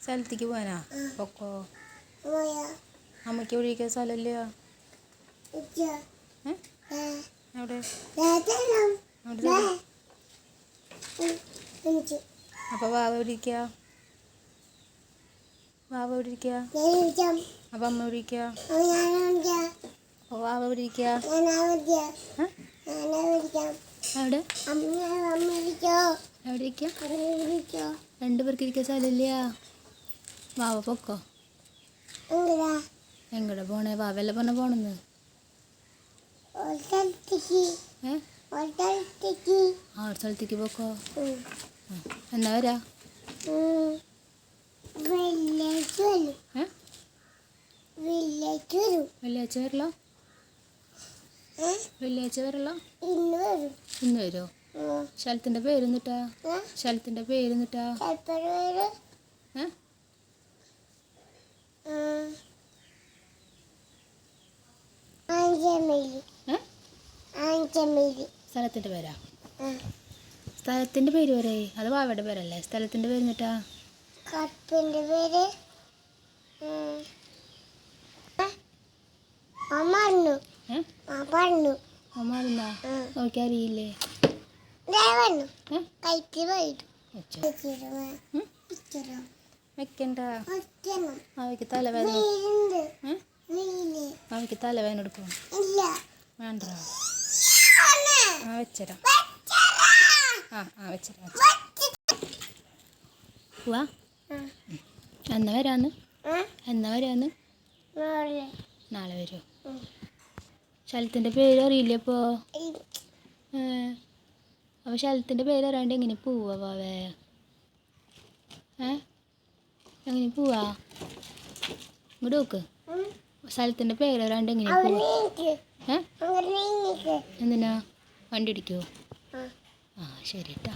സ്ഥലത്തേക്ക് പോകാനാ? പൊക്കോ? അമ്മയ്ക്ക് ഒഴിക്കാൻ സ്ഥലമില്ല? എവിടെ? അപ്പോൾ വാവ എവിടെ വാവ എവിടെ അപ്പൊ അപ്പം അമ്മ എവിടെ അപ്പൊ വാവ എവിടെ ഇരിക്കുക ഞാനാവില്ല ഏ? എവിടെ? എവിടെ ഇരിക്കുക അമ്മ വിളിച്ചോ രണ്ട് പേർക്ക് ഇരിക്കാൻ സ്ഥലമില്ല വാവ പൊക്കോ. എങ്ങടാ? പോണേ? വാവല്ല പറഞ്ഞ പോണെന്ന്. ആ ഒരു സ്ഥലത്തേക്ക് പോക്കോ. എന്നാ വരാ? വെള്ളിയാഴ്ച വരല്ലോ? വെള്ളിയാഴ്ച വരല്ലോ? ഇന്ന് വരും. ഇന്ന് വരുമോ. ശലത്തിന്റെ ഏ? ശലത്തിന്റെ പേരെന്നിട്ടാ ചിലപ്പോൾ പേര്? ഏ? സ്ഥലത്തിന്റെ പേരാ? സ്ഥലത്തിന്റെ പേര് വരെ അത് വാവയുടെ പേരല്ലേ? സ്ഥലത്തിന്റെ പേര് പറഞ്ഞു പറഞ്ഞു വെക്കണ്ട? വെക്കണം. അവയ്ക്ക് തലവേദന. അവയ്ക്ക് തലവേദന എടുക്കും ഇല്ല വേണ്ട ആ വെച്ചരാ. ആ ആ വെച്ചരാ വെച്ചരാ. വാ ആ. എന്നാ വരാന്ന് എന്ന വരാന്ന് നാളെ. വരുമോ ഉം. ശലത്തിന്റെ പേര് അറിയില്ല ഇപ്പോ അപ്പൊ അപ്പോൾ ശലത്തിന്റെ പേര് അറിയാണ്ട് എങ്ങനെ പോവാ ഏ എങ്ങനെ പോവാ ഇങ്ങോട്ട് നോക്ക്. സ്ഥലത്തിന്റെ പേര് അറിയാണ്ട് എങ്ങനെ അവിടെ പോവാ നീക്ക്. ഏ അവിടെ നീക്ക്. എന്തിനാ വണ്ടി ഇടിക്കുമോ ആ. ആ ശരി കേട്ടോ